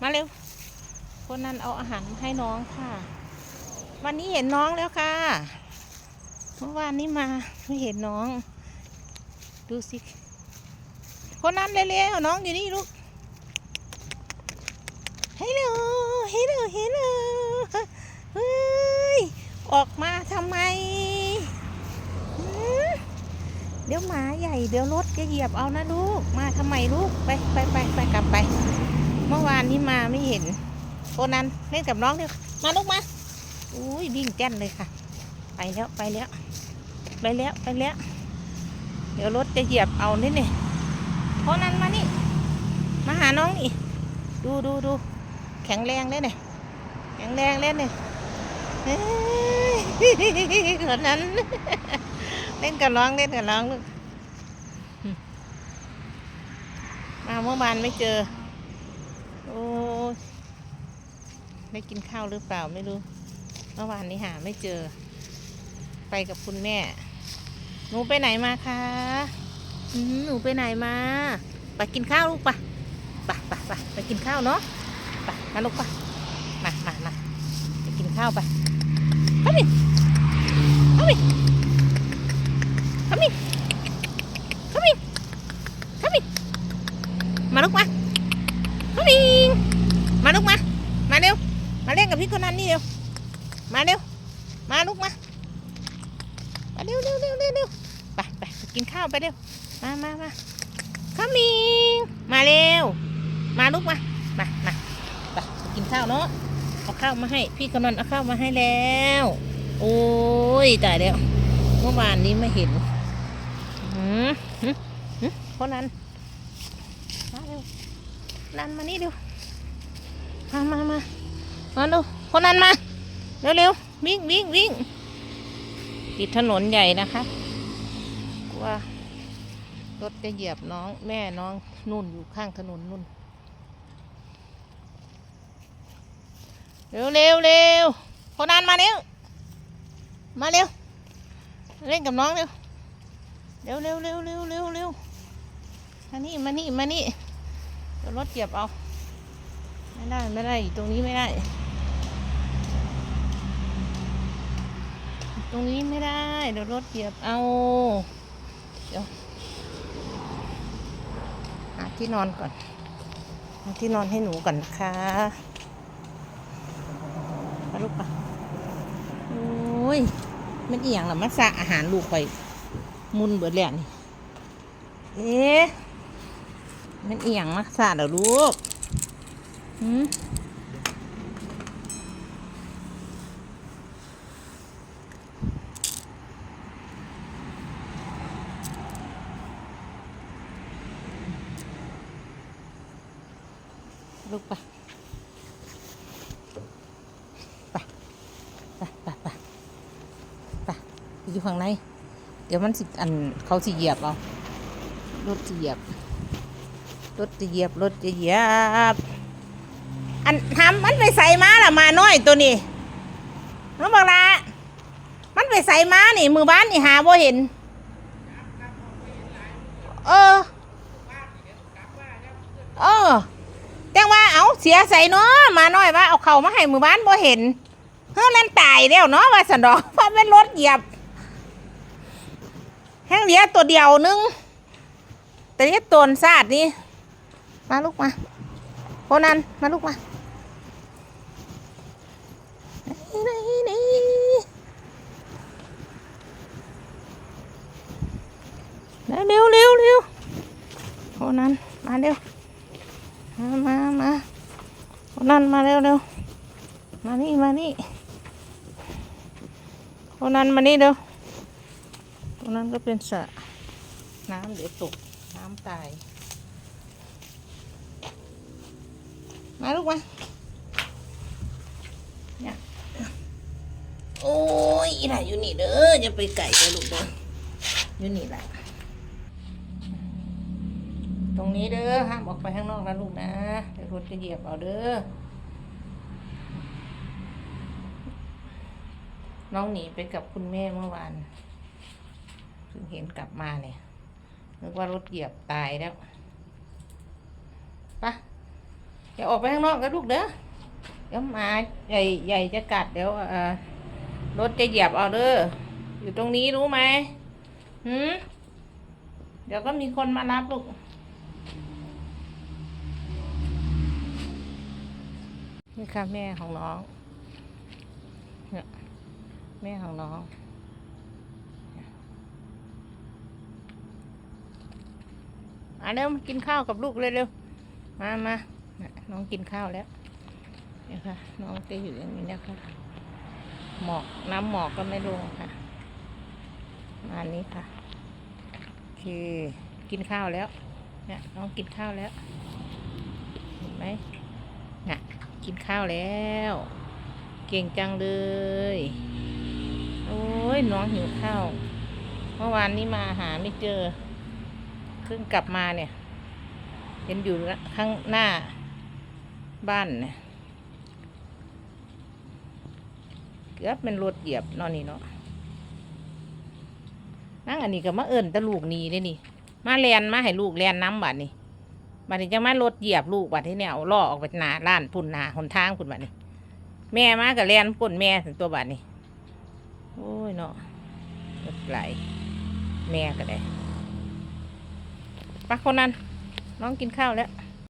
มาเร็ว คนนั้นเอาอาหารมาให้น้องค่ะ วันนี้เห็นน้องแล้วค่ะ เมื่อวานนี้มาไม่เห็นน้อง ดูสิ คนนั้นเร็วๆน้องอยู่นี่ลูกเฮลโหลเฮลโหลเฮลโหลเฮ้ย ออกมาทำไม เดี๋ยวหมาใหญ่ เดี๋ยวรถจะเหยียบเอานะลูก มาทำไมลูก ไปไปไปไปกลับไป เมื่อวานนี้มาไม่เห็นคนนั้นเล่นกับน้องเดียวมาลูกมาอุ้ยวิ่งแจ้นเลยค่ะ ไปแล้วไปแล้ว ไปแล้วไปแล้ว เดี๋ยวรถจะเหยียบเอานี่นี่คนนั้นมานี่ มาหาน้องนี่ ดูดูดูแข็งแรงเลยเนี่ยแข็งแรงเลยเนี่ยเฮ้ยคนนั้น เล่นกับน้องเล่นกับน้องลูกมาเมื่อวานไม่เจอ โอ้ได้กินข้าวหรือเปล่าไม่รู้ เมื่อวานนี้หาไม่เจอ ไปกับคุณแม่ หนูไปไหนมาคะหนูไปไหนมา ไปกินข้าวลูกปะไปไปไปไปกินข้าวเนาะไปมาลูกปะมามามาไปกินข้าวไปเข้ามิเข้ามิเข้ามิเข้ามิเข้ามิมาลูกมา มาลูกมา มาเร็ว มาเล่นกับพี่คนนั้นนี่เร็ว มาเร็ว มาลูกมา มาเร็วเร็วเร็วเร็วเร็วไปไปกินข้าวไปเร็ว มามามาข้ามิงมาเร็ว มาลูกมา มามาไปกินข้าวเนาะ เอาข้าวมาให้ พี่กำนันเอาข้าวมาให้แล้ว โอ้ยตายแล้ว เมื่อวานนี้ไม่เห็นหืมหืมหืมคนนั้นมาเร็วนันมานี่เร็ว มามามามาดูคนนั้นมาเร็วเร็วๆวิ่งวิ่งวิ่งติดถนนใหญ่นะคะกลัวรถจะเหยียบน้องแม่น้องนุ่นอยู่ข้างถนนนุ่น เร็วเร็วเร็วคนนั้นมาเร็วมาเร็วเล่นกับน้องเร็วเร็วเร็วเร็วเร็วเร็วเร็วมานี่มานี่มานี่เดี๋ยวรถเหยียบเอา ไม่ได้ไม่ได้อยู่ตรงนี้ไม่ได้ ตรงนี้ไม่ได้เดี๋ยวรถเหยียบเอาเดี๋ยวหาที่นอนก่อนหาที่นอนให้หนูก่อนนะคะปลูกปะโอ้ยมันเอียงหรอมันสะอาหารลูกไปมุนเบิดแล้วนี่เอ๊ะมันเอียงมาสะเดี๋ยวลูก หืมลูกไปไปไปไปไปไปอยู่ข้างใน เดี๋ยวมันสิอันเขาสิเหยียบเอารถสิเหยียบรถจะเหยียบรถจะเหยียบ อันทำมันไปใส่มาละมาน้อยตัวนี้น้องบอกละมันไปใส่มานี่ มือบ้านนี่หาบ่เห็น เออ เออจังว่าเอาเสียใส่เนาะมาน้อยว่าเอาเข่ามาให้มือบ้านบ่เห็นเฮ้ยนั่นตายแล้วเนาะว่าสันดอกเพราะเป็นรถเหยียบแห้งเหลียตัวเดียวนึงแต่นี่ตนซาดนี่มาลูกมาโคนันมาลูกมานี่นี่เร็วเร็วเร็วโคนันมาเร็ว มามามา คนนั้นมาเร็วเร็วมานี่มานี่คนนั้นมานี่เร็วคนนั้นก็เป็นสระน้ำเดี๋ยวตกน้ำตาย มาลูกมาเนี่ยโอ้ยอีหล่ะอยู่นี่เด้ออย่าไปไก่เลยลูกเด้ออยู่นี่แหละตรงนี้เด้อห้ามออกไปข้างนอกนะลูกนะ รถจะเหยียบเอาเด้อ น้องหนีไปกับคุณแม่เมื่อวานเพิ่งเห็นกลับมาเนี่ยนึกว่ารถเหยียบตายแล้วไปะอย่าออกไปข้างนอกนลูกเด้อเดี๋ยวหมาใหญ่ใหญ่จะกัดเดี๋ยวเอ่อรถจะเหยียบเอาเด้อ อยู่ตรงนี้รู้ไหมหืมเดี๋ยวก็มีคนมารับลูก นี่ค่ะแม่ของน้องเนี่ยแม่ของน้อง มาเร็วมากินข้าวกับลูกเร็วๆมามาน้องกินข้าวแล้วเนี่ยค่ะ น้องจะอยู่อย่างนี้นะคะหมอกน้ำหมอกก็ไม่ลงค่ะมานี้ค่ะโอกินข้าวแล้วเนี่ยน้องกินข้าวแล้วเห็นไหมน่ะ กินข้าวแล้ว เก่งจังเลย โอ้ยน้องหิวข้าว เมื่อวานนี้มาหาไม่เจอ เพิ่งกลับมาเนี่ย เห็นอยู่ข้างหน้าบ้านเนี่ยเกือบเป็นรถเหยียบนอนนี่เนาะนั่งอันนี้ก็มาเอิญตะลูกนีเลยนี่ มาแลนมาให้ลูกแลนน้ำบัดนี่ บัดนี้จะมารถเหยียบลูกบัดที่เนี่ยเอาล่อออกไปหนาล้านพุ่นหนาหนทางพุ่นบัดนี้ แม่มากับแลนพุ่นแม่ถึงตัวบัดนี้ โอ้ยเนาะรถไหลแม่ก็ได้ปักคนนั้นน้องกินข้าวแล้ว